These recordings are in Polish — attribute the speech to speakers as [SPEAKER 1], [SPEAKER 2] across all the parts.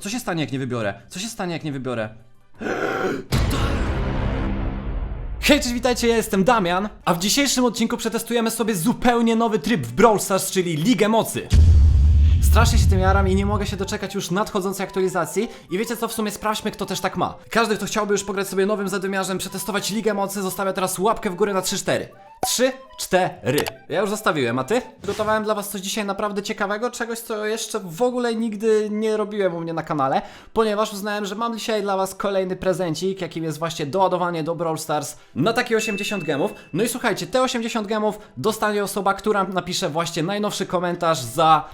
[SPEAKER 1] Co się stanie, jak nie wybiorę? Co się stanie, jak nie wybiorę? Hej, cześć, witajcie, ja jestem Damian, a w dzisiejszym odcinku przetestujemy sobie zupełnie nowy tryb w Brawl Stars, czyli Ligę Mocy. Strasznie się tym jaram i nie mogę się doczekać już nadchodzącej aktualizacji i wiecie co, w sumie sprawdźmy kto też tak ma. Każdy, kto chciałby już pograć sobie nowym zadymiarzem, przetestować Ligę Mocy, zostawia teraz łapkę w górę na 3-4. 3, 4. Ja już zostawiłem, a ty? Gotowałem dla was coś dzisiaj naprawdę ciekawego, czegoś co jeszcze w ogóle nigdy nie robiłem u mnie na kanale, ponieważ uznałem, że mam dzisiaj dla was kolejny prezencik, jakim jest właśnie doładowanie do Brawl Stars na takie 80 gemów. No i słuchajcie, te 80 gemów dostanie osoba, która napisze właśnie najnowszy komentarz za...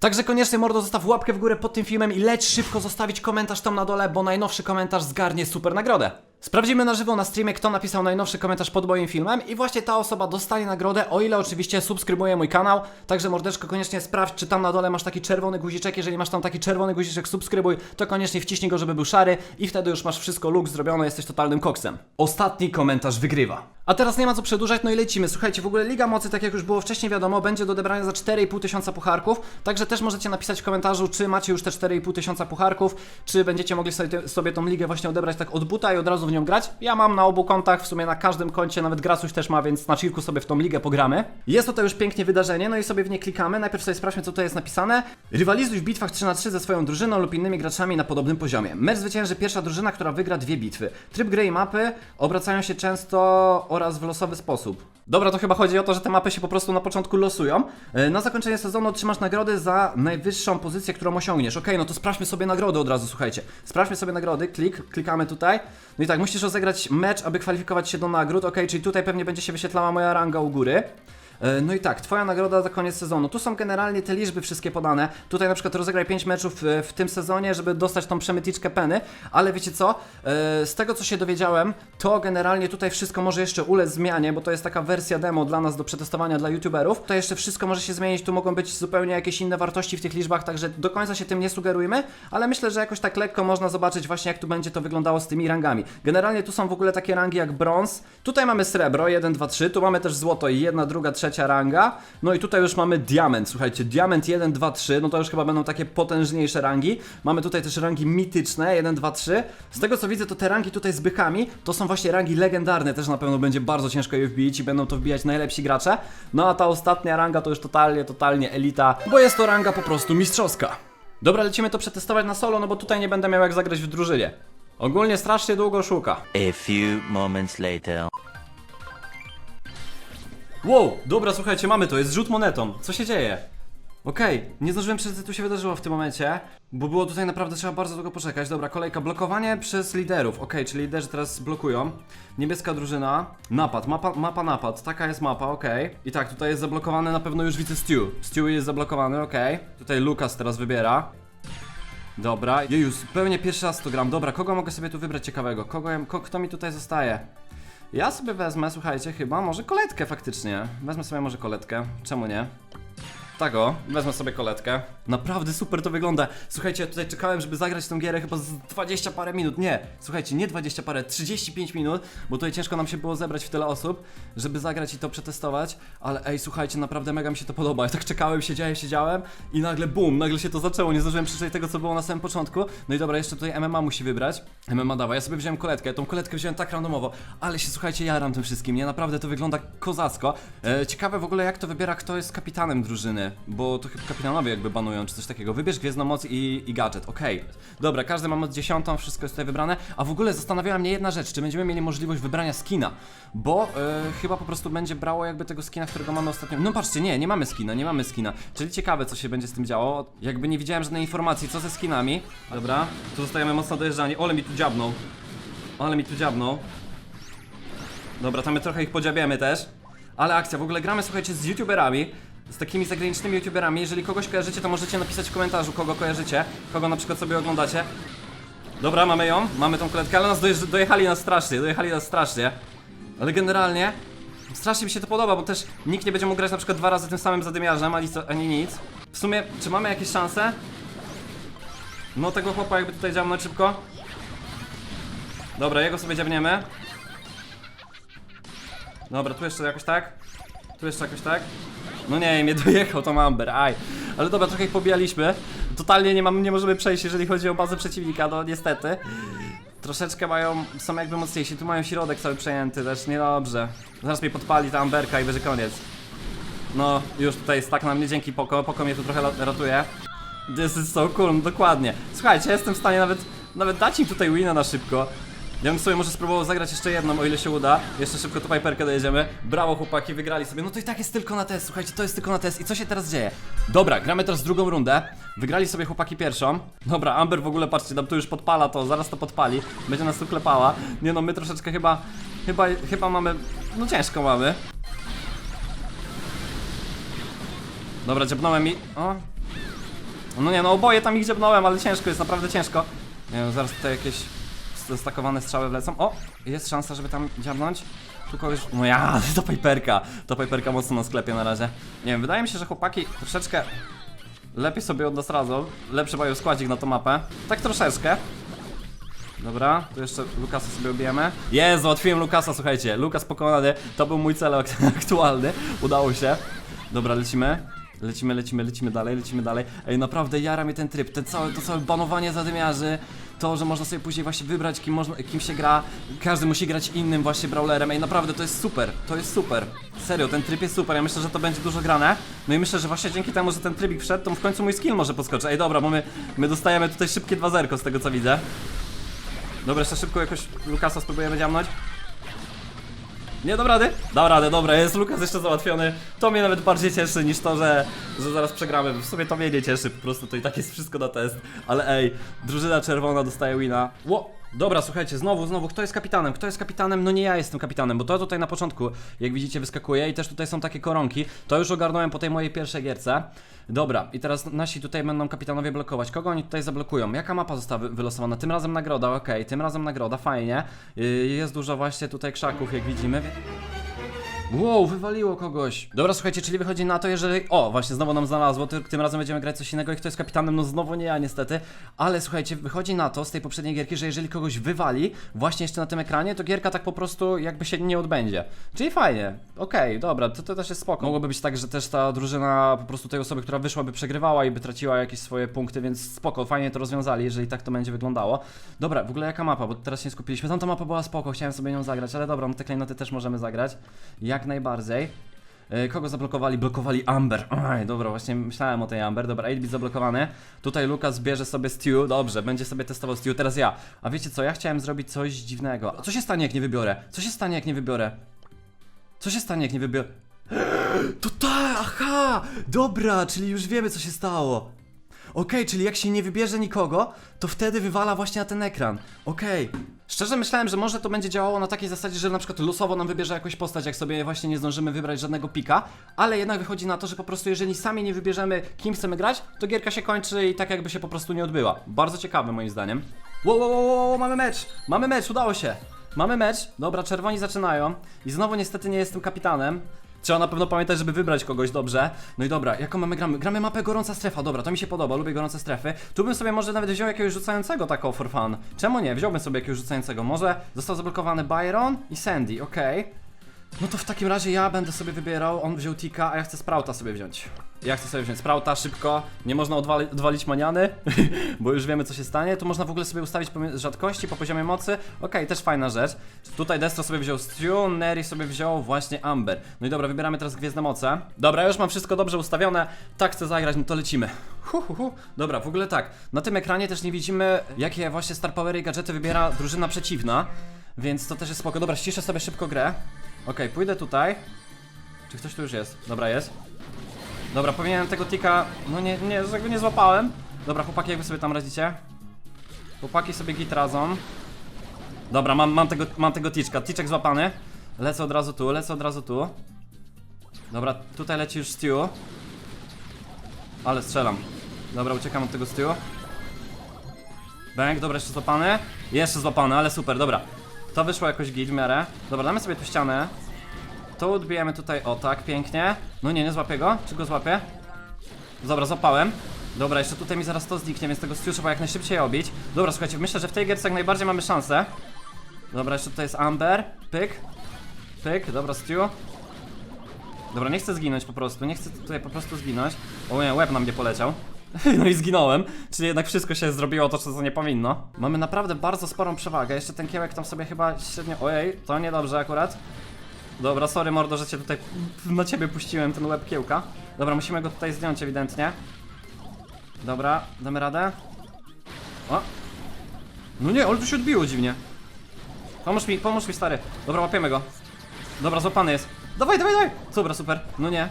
[SPEAKER 1] Także koniecznie mordo zostaw łapkę w górę pod tym filmem i leć szybko zostawić komentarz tam na dole, bo najnowszy komentarz zgarnie super nagrodę. Sprawdzimy na żywo na streamie, kto napisał najnowszy komentarz pod moim filmem i właśnie ta osoba dostanie nagrodę, o ile oczywiście subskrybuje mój kanał. Także mordeczko koniecznie sprawdź, czy tam na dole masz taki czerwony guziczek. Jeżeli masz tam taki czerwony guziczek, subskrybuj, to koniecznie wciśnij go, żeby był szary i wtedy już masz wszystko luk zrobione, jesteś totalnym koksem. Ostatni komentarz wygrywa. A teraz nie ma co przedłużać, no i lecimy. Słuchajcie, w ogóle Liga Mocy, tak jak już było wcześniej wiadomo, będzie do odebrania za 4,5 tysiąca pucharków. Także też możecie napisać w komentarzu, czy macie już te 4,5 tysiąca pucharków, czy będziecie mogli sobie, sobie tą ligę właśnie odebrać tak od buta i od razu w nią grać. Ja mam na obu kontach, w sumie na każdym koncie, nawet Grasuś też ma, więc na chillku sobie w tą ligę pogramy. Jest tutaj już pięknie wydarzenie, no i sobie w nie klikamy. Najpierw sobie sprawdźmy, co tutaj jest napisane. Rywalizuj w bitwach 3 na 3 ze swoją drużyną lub innymi graczami na podobnym poziomie. Mecz zwycięży pierwsza drużyna, która wygra dwie bitwy. Tryb gry i mapy obracają się często oraz w losowy sposób. Dobra, to chyba chodzi o to, że te mapy się po prostu na początku losują. E, Na zakończenie sezonu otrzymasz nagrody za najwyższą pozycję, którą osiągniesz. Okej, no to sprawdźmy sobie nagrody od razu, słuchajcie. Sprawdźmy sobie nagrody, klik, klikamy tutaj. No i tak, musisz rozegrać mecz, aby kwalifikować się do nagród. Okej, czyli tutaj pewnie będzie się wyświetlała moja ranga u góry. E, No i tak, twoja nagroda za koniec sezonu. Tu są generalnie te liczby wszystkie podane. Tutaj na przykład rozegraj 5 meczów e, w tym sezonie, żeby dostać tą przemytniczkę peny, ale wiecie co? E, Z tego co się dowiedziałem, to generalnie tutaj wszystko może jeszcze ulec zmianie, bo to jest taka wersja demo dla nas do przetestowania dla youtuberów. To jeszcze wszystko może się zmienić, tu mogą być zupełnie jakieś inne wartości w tych liczbach, także do końca się tym nie sugerujmy, ale myślę, że jakoś tak lekko można zobaczyć właśnie jak tu będzie to wyglądało z tymi rangami. Generalnie tu są w ogóle takie rangi jak brąz. Tutaj mamy srebro 1 2 3, tu mamy też złoto i jedna, druga, trzecia ranga. No i tutaj już mamy diament. Słuchajcie, diament 1 2 3, no to już chyba będą takie potężniejsze rangi. Mamy tutaj też rangi mityczne 1 2 3. Z tego co widzę, to te rangi tutaj z bychami to są właśnie rangi legendarne, też na pewno będzie bardzo ciężko je wbić i będą to wbijać najlepsi gracze. No a ta ostatnia ranga to już totalnie, totalnie elita, bo jest to ranga po prostu mistrzowska. Dobra, lecimy to przetestować na solo, no bo tutaj nie będę miał jak zagrać w drużynie. Ogólnie strasznie długo szuka.
[SPEAKER 2] A few moments later.
[SPEAKER 1] Wow, dobra, słuchajcie, mamy to, jest rzut monetą. Co się dzieje? Okej, nie zdążyłem przeczytać, co tu się wydarzyło w tym momencie, bo było tutaj naprawdę trzeba bardzo długo poczekać. Dobra, kolejka, blokowanie przez liderów. Okej, czyli liderzy teraz blokują. Niebieska drużyna, napad, mapa, mapa napad, taka jest mapa, okej. I tak, tutaj jest zablokowany, na pewno już widzę Stu. Stu jest zablokowany, okej. Tutaj Lukas teraz wybiera. Dobra, jeju, zupełnie pierwszy raz gram. Dobra, kogo mogę sobie tu wybrać ciekawego? Kogo, kto mi tutaj zostaje? Ja sobie wezmę, słuchajcie, chyba może koletkę faktycznie. Wezmę sobie może koletkę, czemu nie? Tak o, wezmę sobie koletkę. Naprawdę super to wygląda. Słuchajcie, ja tutaj czekałem, żeby zagrać tą gierę chyba z 20 parę minut. Nie, słuchajcie, nie 20 parę, 35 minut, bo tutaj ciężko nam się było zebrać w tyle osób, żeby zagrać i to przetestować. Ale ej, słuchajcie, naprawdę mega mi się to podoba. Ja tak czekałem, siedziałem, siedziałem i nagle bum, nagle się to zaczęło. Nie zdążyłem przeczytać tego, co było na samym początku. No i dobra, jeszcze tutaj MMA musi wybrać. MMA dawa, ja sobie wziąłem koletkę. Tą koletkę wziąłem tak randomowo, ale się słuchajcie, jaram tym wszystkim. Nie, naprawdę to wygląda kozacko. E, ciekawe w ogóle, jak to wybiera, kto jest kapitanem drużyny, bo to chyba kapitanowie jakby banują, czy coś takiego. Wybierz gwiezdną moc i, i gadżet. Okej. Dobra, każdy ma moc dziesiątą, wszystko jest tutaj wybrane. A w ogóle zastanawiała mnie jedna rzecz, czy będziemy mieli możliwość wybrania skina, bo e, chyba po prostu będzie brało jakby tego skina, którego mamy ostatnio. No patrzcie, nie, nie mamy skina, nie mamy skina. Czyli ciekawe, co się będzie z tym działo. Jakby nie widziałem żadnej informacji, co ze skinami. Dobra, tu zostajemy mocno dojeżdżani. Ole mi tu dziabnął. Ale mi tu dziabnął. Dobra, to my trochę ich podziabiemy też. Ale akcja, w ogóle gramy, słuchajcie, z youtuberami. Z takimi zagranicznymi youtuberami. Jeżeli kogoś kojarzycie, to możecie napisać w komentarzu, kogo kojarzycie. Kogo na przykład sobie oglądacie. Dobra, mamy ją, mamy tą koletkę, ale nas dojechali nas strasznie, dojechali nas strasznie. Ale generalnie strasznie mi się to podoba, bo też nikt nie będzie mógł grać na przykład dwa razy tym samym zadymiarzem, ani, co- ani nic. W sumie, czy mamy jakieś szanse? No tego chłopa jakby tutaj dziabnąć szybko. Dobra, jego sobie dziabniemy. Dobra, tu jeszcze jakoś tak. Tu jeszcze jakoś tak. No nie, mnie dojechał Tom Amber, aj. Ale dobra, trochę ich pobijaliśmy. To totalnie nie, mamy, nie możemy przejść, jeżeli chodzi o bazę przeciwnika, no niestety. Troszeczkę mają, są jakby mocniejsi, tu mają środek cały przejęty też, niedobrze. Zaraz mnie podpali ta Amberka i będzie koniec. No, już tutaj jest tak na mnie, dzięki Poko, Poko mnie tu trochę ratuje. This is so cool, no dokładnie. Słuchajcie, ja jestem w stanie nawet, nawet dać im tutaj wina na szybko. Ja bym sobie może spróbował zagrać jeszcze jedną, o ile się uda. Jeszcze szybko tu Piperkę dojedziemy. Brawo chłopaki, wygrali sobie. No to i tak jest tylko na test, słuchajcie, to jest tylko na test. I co się teraz dzieje? Dobra, gramy teraz drugą rundę. Wygrali sobie chłopaki pierwszą. Dobra, Amber w ogóle, patrzcie, tam tu już podpala to, zaraz to podpali. Będzie nas tu klepała. Nie no, my troszeczkę chyba, chyba, chyba mamy, no ciężko mamy. Dobra, dziabnąłem i... O. No nie, no oboje tam ich dziabnąłem, ale ciężko jest, naprawdę ciężko. Nie wiem, zaraz tutaj jakieś stakowane strzały wlecą. O! Jest szansa, żeby tam dziabnąć. Tu kogoś... No ja, to Piperka. To Piperka mocno na sklepie na razie. Nie wiem, wydaje mi się, że chłopaki troszeczkę lepiej sobie od nas radzą. Lepszy mają składzik na tą mapę. Tak troszeczkę. Dobra, tu jeszcze Lukasa sobie ubijemy. Jest, załatwiłem Lukasa, słuchajcie. Lukas pokonany, to był mój cel ak- aktualny. Udało się. Dobra, lecimy. Lecimy, lecimy, lecimy dalej, lecimy dalej. Ej, naprawdę jara mnie ten tryb, ten cały, to całe banowanie zadymiarzy, to, że można sobie później właśnie wybrać, kim, można, kim się gra, każdy musi grać innym właśnie brawlerem. Ej, naprawdę to jest super, to jest super. Serio, ten tryb jest super, ja myślę, że to będzie dużo grane. No i myślę, że właśnie dzięki temu, że ten trybik wszedł, to w końcu mój skill może podskoczy. Ej, dobra, bo my, my dostajemy tutaj szybkie 2-0 z tego co widzę. Dobra, jeszcze szybko jakoś Lukasa spróbujemy dziamnąć. Nie, dam rady? Dam radę, dobra, jest Lukas jeszcze załatwiony. To mnie nawet bardziej cieszy niż to, że, że zaraz przegramy. W sumie to mnie nie cieszy, po prostu to i tak jest wszystko na test. Ale ej, drużyna czerwona dostaje wina. Ło! Dobra, słuchajcie, znowu, znowu, kto jest kapitanem? Kto jest kapitanem? No nie ja jestem kapitanem, bo to tutaj na początku, jak widzicie, wyskakuje i też tutaj są takie koronki. To już ogarnąłem po tej mojej pierwszej gierce. Dobra, i teraz nasi tutaj będą kapitanowie blokować. Kogo oni tutaj zablokują? Jaka mapa została wy- wylosowana? Tym razem nagroda, okej, tym razem nagroda, fajnie. Yy, jest dużo właśnie tutaj krzaków, jak widzimy. Wow, wywaliło kogoś. Dobra, słuchajcie, czyli wychodzi na to, jeżeli. O, właśnie znowu nam znalazło. Ty, tym razem będziemy grać coś innego i kto jest kapitanem, no znowu nie ja niestety. Ale słuchajcie, wychodzi na to z tej poprzedniej gierki, że jeżeli kogoś wywali właśnie jeszcze na tym ekranie, to gierka tak po prostu jakby się nie odbędzie. Czyli fajnie. Okej, dobra, to, to też jest spoko. Mogłoby być tak, że też ta drużyna po prostu tej osoby, która wyszła, by przegrywała i by traciła jakieś swoje punkty, więc spoko, fajnie to rozwiązali, jeżeli tak to będzie wyglądało. Dobra, w ogóle jaka mapa, bo teraz się skupiliśmy. Tamta mapa była spoko, chciałem sobie nią zagrać, ale dobra, no te klejnoty też możemy zagrać. Jak najbardziej. E, Kogo zablokowali? Blokowali Amber. Aj, dobra, właśnie myślałem o tej Amber. Dobra, 8-bit zablokowany. Tutaj Lukas bierze sobie Stew. Dobrze, będzie sobie testował Stew. Teraz ja. A wiecie co? Ja chciałem zrobić coś dziwnego. Co się stanie, jak nie wybiorę? Co się stanie, jak nie wybiorę? Co się stanie, jak nie wybiorę? To tak, aha! Dobra, czyli już wiemy, co się stało. Okej, czyli jak się nie wybierze nikogo, to wtedy wywala właśnie na ten ekran. Okej. Szczerze myślałem, że może to będzie działało na takiej zasadzie, że na przykład losowo nam wybierze jakąś postać, jak sobie właśnie nie zdążymy wybrać żadnego pika, ale jednak wychodzi na to, że po prostu jeżeli sami nie wybierzemy, kim chcemy grać, to gierka się kończy i tak jakby się po prostu nie odbyła. Bardzo ciekawe moim zdaniem. Wow, wow, wow, wow, mamy mecz! Mamy mecz, udało się! Mamy mecz, dobra, czerwoni zaczynają i znowu niestety nie jestem kapitanem. Trzeba na pewno pamiętać, żeby wybrać kogoś dobrze. No i dobra, jaką mamy gramy? Gramy mapę Gorąca Strefa, dobra, to mi się podoba, lubię gorące strefy. Tu bym sobie może nawet wziął jakiegoś rzucającego taką for fun. Czemu nie? Wziąłbym sobie jakiegoś rzucającego. Może został zablokowany Byron i Sandy, okej. No to w takim razie ja będę sobie wybierał, on wziął Tika, a ja chcę Sprouta sobie wziąć. Ja chcę sobie wziąć Sprouta szybko, nie można odwali odwalić maniany, bo już wiemy co się stanie. Tu można w ogóle sobie ustawić pomie- rzadkości po poziomie mocy. Okej, też fajna rzecz. Tutaj Destro sobie wziął Stew, Neri sobie wziął właśnie Amber. No i dobra, wybieramy teraz Gwiezdne Moce. Dobra, już mam wszystko dobrze ustawione, tak chcę zagrać, no to lecimy. Hu, hu, hu. Dobra, w ogóle tak, na tym ekranie też nie widzimy jakie właśnie Star Powery i gadżety wybiera drużyna przeciwna. Więc to też jest spoko. Dobra, ściszę sobie szybko grę. Okej, pójdę tutaj. Czy ktoś tu już jest? Dobra, jest. Dobra, powinienem tego tika. No nie, nie, go nie złapałem. Dobra, chłopaki, jak wy sobie tam radzicie? Chłopaki sobie git radzą. Dobra, mam, mam tego, mam tego ticzka. Ticzek złapany. Lecę od razu tu, lecę od razu tu. Dobra, tutaj leci już Stew. Ale strzelam. Dobra, uciekam od tego Stew. Bęk, dobra, jeszcze złapany. Jeszcze złapany, ale super, dobra. To wyszło jakoś git w miarę. Dobra, damy sobie tu ścianę. To odbijemy tutaj, o tak, pięknie. No nie, nie złapię go. Czy go złapię? Dobra, złapałem. Dobra, jeszcze tutaj mi zaraz to zniknie, więc tego Stew trzeba jak najszybciej obić. Dobra, słuchajcie, myślę, że w tej gierce jak najbardziej mamy szansę. Dobra, jeszcze tutaj jest Amber. Pyk. Pyk, dobra, Stew. Dobra, nie chcę zginąć po prostu, nie chcę tutaj po prostu zginąć. O nie, łeb na mnie poleciał. No i zginąłem, czyli jednak wszystko się zrobiło to, co nie powinno. Mamy naprawdę bardzo sporą przewagę, jeszcze ten kiełek tam sobie chyba średnio... Ojej, to niedobrze akurat. Dobra, sorry mordo, że cię tutaj na ciebie puściłem ten łeb kiełka. Dobra, musimy go tutaj zdjąć ewidentnie. Dobra, damy radę. O! No nie, ale tu się odbiło dziwnie. Pomóż mi, pomóż mi stary. Dobra, łapiemy go. Dobra, złapany jest. Dawaj, dawaj, dawaj! Dobra, super. No nie.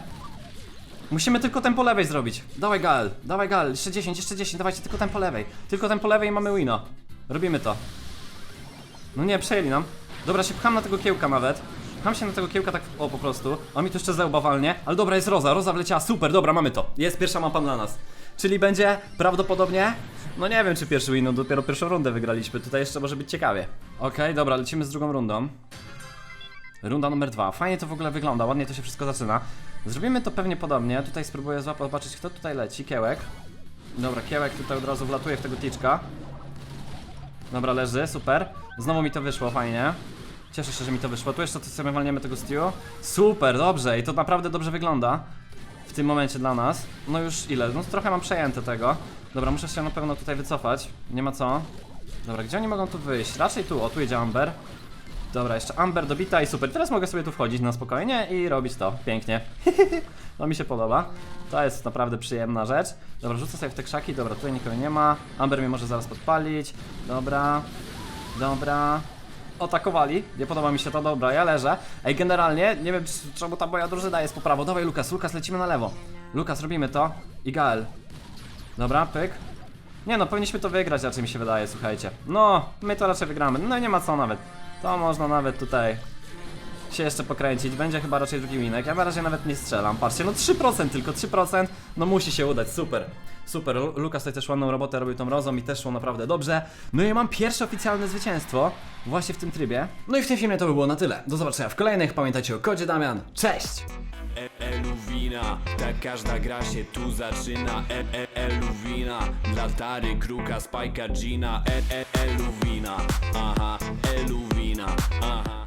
[SPEAKER 1] Musimy tylko ten po lewej zrobić. Dawaj Gal, dawaj Gal, jeszcze 10, jeszcze 10, dawajcie tylko ten po lewej. Tylko ten po lewej i mamy wina. Robimy to. No nie, przejęli nam. Dobra, się pcham na tego kiełka nawet. Pcham się na tego kiełka tak, o po prostu. On mi tu jeszcze zęba walnie. Ale dobra, jest Roza, Roza wleciała, super, dobra, mamy to. Jest pierwsza mapa dla nas. Czyli będzie prawdopodobnie... No nie wiem, czy pierwszy win, no dopiero pierwszą rundę wygraliśmy. Tutaj jeszcze może być ciekawie. Okej, dobra, lecimy z drugą rundą. Runda numer dwa. Fajnie to w ogóle wygląda, ładnie to się wszystko zaczyna. Zrobimy to pewnie podobnie. Tutaj spróbuję złapać, zobaczyć kto tutaj leci. Kiełek. Dobra, Kiełek tutaj od razu wlatuje w tego ticzka. Dobra, leży, super. Znowu mi to wyszło, fajnie. Cieszę się, że mi to wyszło. Tu jeszcze to sobie walniemy tego Stew. Super, dobrze i to naprawdę dobrze wygląda. W tym momencie dla nas. No już ile? No trochę mam przejęte tego. Dobra, muszę się na pewno tutaj wycofać. Nie ma co. Dobra, gdzie oni mogą tu wyjść? Raczej tu, o tu jedzie Amber. Dobra, jeszcze Amber dobita i super. Teraz mogę sobie tu wchodzić na spokojnie i robić to. Pięknie. to mi się podoba. To jest naprawdę przyjemna rzecz. Dobra, rzucę sobie w te krzaki. Dobra, tutaj nikogo nie ma. Amber mnie może zaraz podpalić. Dobra. Dobra. Atakowali. Nie podoba mi się to. Dobra, ja leżę. Ej, generalnie, nie wiem czemu ta moja drużyna jest po prawo. Dawaj, Lukas. Lukas, lecimy na lewo. Lukas, robimy to. I Gael. Dobra, pyk. Nie no, powinniśmy to wygrać, raczej mi się wydaje, słuchajcie. No, my to raczej wygramy. No nie ma co nawet. To można nawet tutaj się jeszcze pokręcić. Będzie chyba raczej drugi winek. Ja na razie nawet nie strzelam. Patrzcie, no 3% tylko, 3%. No musi się udać, super. Super, Lu- Lukas tutaj też ładną robotę robił tą rozą i też szło naprawdę dobrze. No i mam pierwsze oficjalne zwycięstwo właśnie w tym trybie. No i w tym filmie to by było na tyle. Do zobaczenia w kolejnych. Pamiętajcie o kodzie Damian. Cześć!
[SPEAKER 3] Eluwina, tak każda gra się tu zaczyna Eluwina, dla Tary, Kruka, Spajka, Gina Eluwina, aha, Eluwina, aha